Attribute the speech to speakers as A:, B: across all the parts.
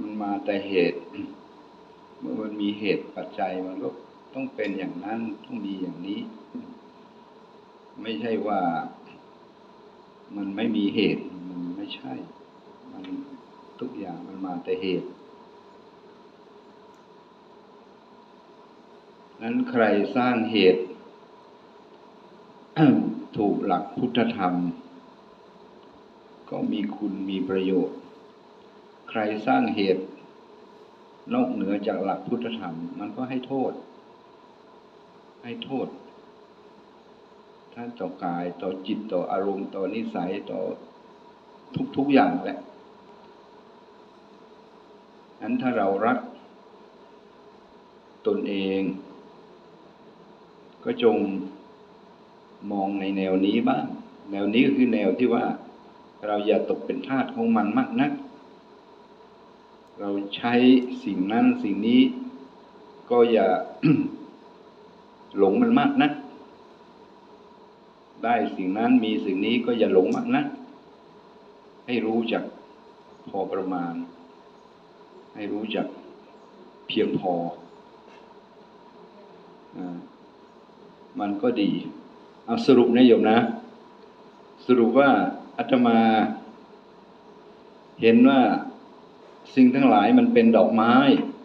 A: มันมาแต่เหตุ เมื่อมันมีเหตุปัจจัยมันก็ต้องเป็นอย่างนั้นต้องมีอย่างนี้ ไม่ใช่ว่ามันไม่มีเหตุ มันไม่ใช่ มันทุกอย่างมันมาแต่เหตุ นั้นใครสร้างเหตุ ถูกหลักพุทธธรรม ก็มีคุณมีประโยชน์ รสร้างเหตุ นอกเหนือจากหลักพุทธธรรม มันก็ให้โทษ ให้โทษท่านต่อกายต่อจิตต่ออารมณ์ต่อนิสัยต่อทุก ๆ อย่างแหละนั้นถ้าเรารักตนเอง ก็จงมองในแนวนี้บ้าง แนวนี้ก็คือแนวที่ว่า เราอย่าตกเป็นทาสของมันมากนัก เราใช้สิ่งนั้นสิ่งนี้ ก็อย่าหลงมันมากนัก ได้สิ่งนั้นมีสิ่งนี้ก็อย่าหลงมากนัก ให้รู้จักพอประมาณ ให้รู้จักเพียงพออมันก็ดี เอาสรุปนะโยมนะ สรุปว่าอาตมา เห็นว่า สิ่งทั้งหลายมันเป็นดอกไม้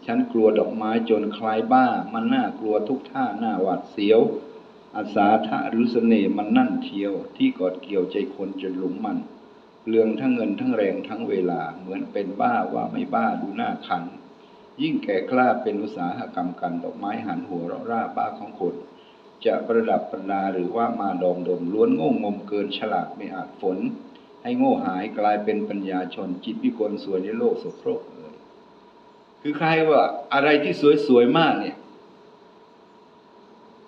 A: ฉันกลัวดอกไม้จนคล้ายบ้า มันน่ากลัวทุกท่าหน้าหวาดเสียว อาสาทะหรือเสน่ห์มันนั่นเทียว ที่กอดเกี่ยวใจคนจนหลงมันเปลืองทั้งเงินทั้งแรงทั้งเวลา เหมือนเป็นบ้าว่าไม่บ้าดูหน้าขัน ยิ่งแก่กล้าเป็นอุตสาหกรรมกันดอกไม้หันหัวเราะร่าบ้าของคนจะประดับประดาหรือว่ามาดองดมล้วนโง่งมเกินฉลาดไม่อาจฝน ให้โง่หายกลายเป็นปัญญาชน จิตวิกลสวยในโลกสโครกเลย คือใครว่าอะไรที่สวยๆมากเนี่ย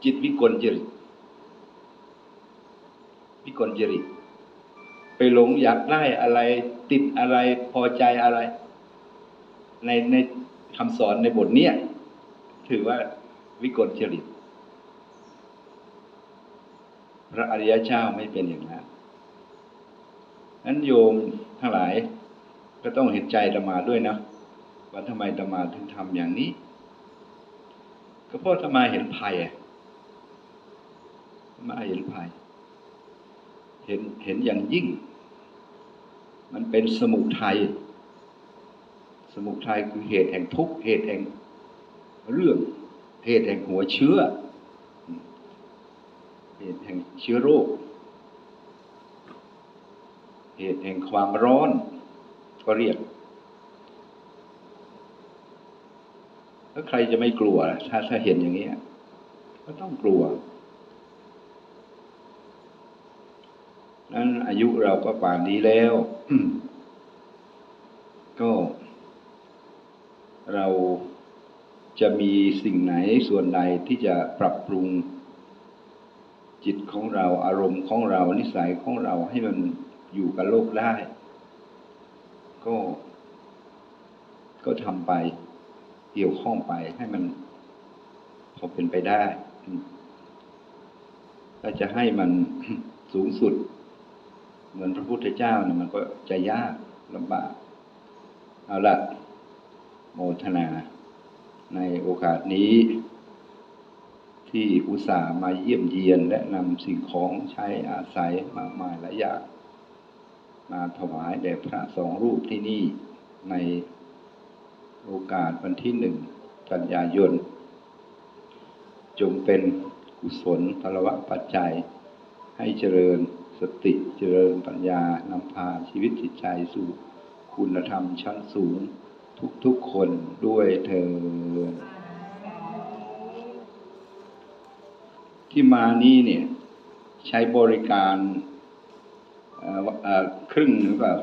A: จิตวิกลจริตวิกลจริตไปหลงอยากได้อะไร ติดอะไรพอใจอะไร ในในคำสอนในบทเนี้ยถือว่าวิกลจริตพระอริยเจ้าไม่เป็นอย่างนั้น นั้นโยมทั้งหลาย ก็ต้องเห็นใจธรรมาด้วยนะว่าทำไมธรรมาถึงทำอย่างนี้ ก็เพราะธรรมาเห็นภัยธรรมาเห็นภัย เห็นเห็นอย่างยิ่ง มันเป็นสมุทัยสมุทัยคือเหตุแห่งทุกข์เหตุแห่งเรื่องเหตุแห่งหัวเชื้อเหตุแห่งเชื้อโรค เหตุแห่งความร้อน ก็เรียก แล้วใครจะไม่กลัว ถ้าถ้าเห็นอย่างนี้ก็ต้องกลัว นั้นอายุเราก็ป่านนี้แล้ว ก็ เราจะมีสิ่งไหนส่วนใดที่จะปรับปรุงจิตของเราอารมณ์ของเรานิสัยของเราให้มัน อยู่กับโลกได้ ก็ ก็ทำไป เกี่ยวข้องไปให้มันพอเป็นไปได้ถ้าจะให้มันสูงสุด เหมือนพระพุทธเจ้าเนี่ยมันก็จะยากลำบาก เอาละโมทนา ในโอกาสนี้ ที่อุตส่าห์มาเยี่ยมเยียนและนำสิ่งของใช้อาศัยมากมายหลายอย่าง มาถวายแด่พระสองรูปที่นี่ในโอกาสวันที่หนึ่งกันยายน จงเป็นกุศลพลวะปัจจัย ให้เจริญสติเจริญปัญญานำพาชีวิตจิตใจสู่คุณธรรมชั้นสูงทุกๆคนด้วยเธอ ที่มานี้เนี่ย ใช้บริการอ่อเอ่อ ครึ่งหรือเปล่า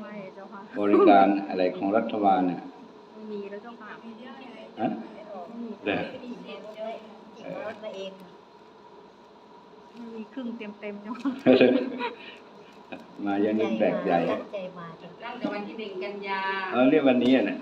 B: ไม่เจ้าค่ะ
A: บริการอะไรของรัฐบาลเนี่ย
B: ไม่มีแล้วเจ้าค่ะ
A: ฮะ
B: ไม่มี
A: เด้อ
B: รถมาเองไม่มีครึ่งเต็มเต็มๆเจ้าค่ะ
A: มายังนึกแปลกใหญ่
C: ตั้งใจมาตั้งแต่วันที่หนึ่งกันยา
A: เออเรียกวันนี้น่ะ